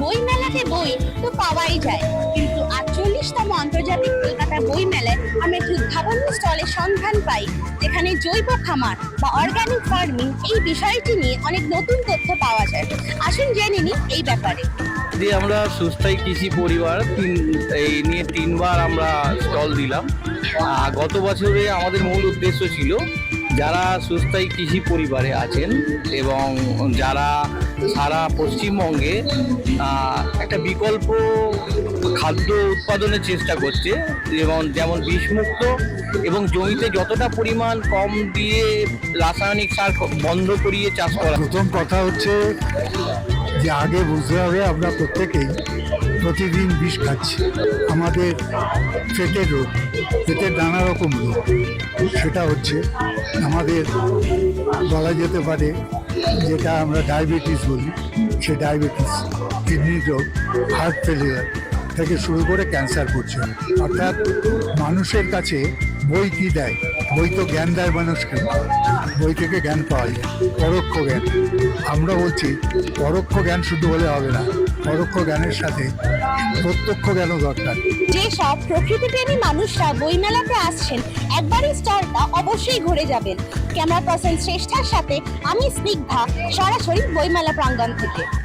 বই মেলাতে বই তো পাওয়াই যায়। কিন্তু আটচল্লিশতম আন্তর্জাতিক কলকাতা বই মেলায় আমরা একটি উদ্ভাবনী স্টলের সন্ধান পাই, যেখানে জৈব খামার বা অর্গানিক ফার্মিং এই বিষয়টি নিয়ে অনেক নতুন তথ্য পাওয়া যায়। আসুন জেনে নিই এই ব্যাপারে। যে আমরা সুস্থায়ী কৃষি পরিবার, তিন, এই নিয়ে তিনবার আমরা স্টল দিলাম। গত বছরে আমাদের মূল উদ্দেশ্য ছিল যারা সুস্থায়ী কৃষি পরিবারে আছেন এবং যারা সারা পশ্চিমবঙ্গে একটা বিকল্প খাদ্য উৎপাদনের চেষ্টা করছে, এবং যেমন বিষমুক্ত এবং জমিতে যতটা পরিমাণ কম দিয়ে রাসায়নিক সার বন্ধ করিয়ে চাষ করা প্রথম কথা হচ্ছে যে আগে বুঝতে হবে আমরা প্রত্যেকেই প্রতিদিন বিষ খাচ্ছি। আমাদের পেটের রোগ পেটের নানা রকম রোগ। সেটা হচ্ছে আমাদের বলা যেতে পারে যেটা আমরা ডায়াবেটিস বলি, সে ডায়াবেটিস কিডনি রোগ, হার্ট ফেলিয়ার থেকে শুরু করে ক্যান্সার করছে অর্থাৎ মানুষের কাছে বই কি দেয়? বই তো জ্ঞান দেয় মানুষকে। বই থেকে জ্ঞান পাওয়া যায়। পরোক্ষ জ্ঞান। আমরা বলছি, পরোক্ষ জ্ঞান শুধু হলে হবে না। পরোক্ষ জ্ঞানের সাথে প্রত্যক্ষ জ্ঞানও দরকার। যে সব প্রকৃতিপ্রেমী মানুষরা বইমেলাতে আসছেন একবার এই স্টলটা অবশ্যই ঘুরে যাবেন। ক্যামেরা পার্সন শ্রেষ্ঠার সাথে আমি স্নিগ্ধা, সরাসরি বইমেলা প্রাঙ্গণ থেকে।